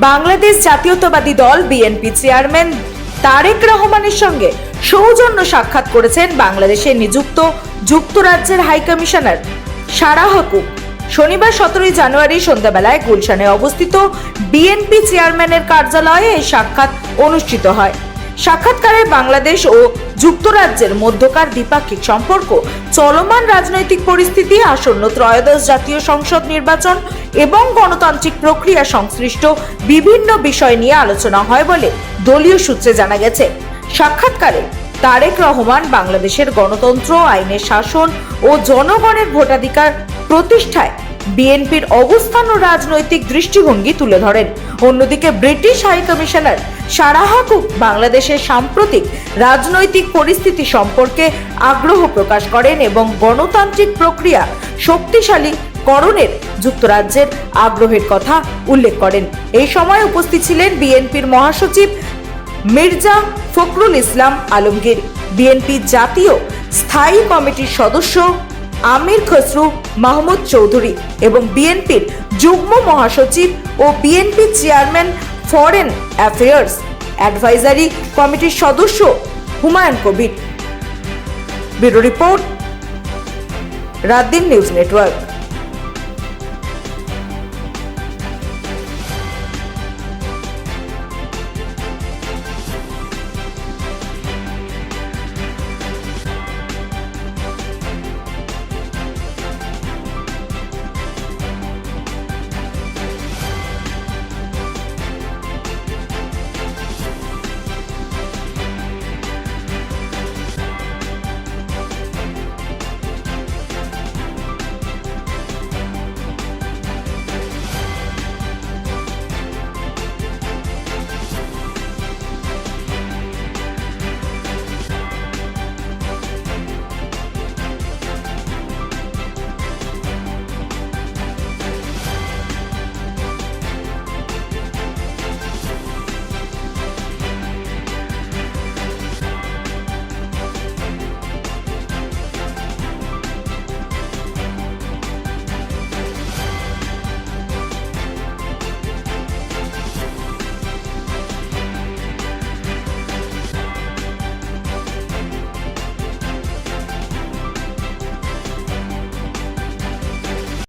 বাংলাদেশ জাতীয়তাবাদী দল BNP chairman Tarique রহমানের সঙ্গে সৌজন্য সাক্ষাৎ করেছেন বাংলাদেশে নিযুক্ত যুক্তরাজ্যের হাইকমিশনার সারা হকুক শনিবার সতেরোই জানুয়ারি সন্ধ্যাবেলায় গুলশানে অবস্থিত বিএনপি চেয়ারম্যানের কার্যালয়ে এই সাক্ষাৎ অনুষ্ঠিত হয়। সাক্ষাৎকারে বাংলাদেশ ও যুক্তরাজ্যের মধ্যকার দ্বিপাক্ষিক সম্পর্ক, চলমান রাজনৈতিক পরিস্থিতি, আসন্ন ত্রয়োদশ জাতীয় সংসদ নির্বাচন এবং গণতান্ত্রিক প্রক্রিয়া সংশ্লিষ্ট বিভিন্ন বিষয় নিয়ে আলোচনা হয় বলে দলীয় সূত্রে জানা গেছে। সাক্ষাৎকারে তারেক রহমান বাংলাদেশের গণতন্ত্র, আইনের শাসন ও জনগণের ভোটাধিকার প্রতিষ্ঠায় বিএনপির অবস্থান ও রাজনৈতিক দৃষ্টিভঙ্গি তুলে ধরেন। অন্যদিকে British high commissioner Sarah Cooke বাংলাদেশের সাম্প্রতিক রাজনৈতিক পরিস্থিতি সম্পর্কে আগ্রহ প্রকাশ করেন এবং গণতান্ত্রিক প্রক্রিয়া শক্তিশালী করণের যুক্তরাজ্যের আগ্রহের কথা উল্লেখ করেন। এই সময় উপস্থিত ছিলেন বিএনপির মহাসচিব মির্জা ফখরুল ইসলাম আলমগীর। বিএনপি জাতীয় স্থায়ী কমিটির সদস্য আমির খসরু, মাহমুদ চৌধুরী এবং বিএনপির যুগ্ম মহাসচিব ও BNP chairman foreign affairs advisory কমিটির সদস্য হুমায়ুন কবির। ব্যুরো রিপোর্ট রাত দিন নিউজ নেটওয়ার্ক।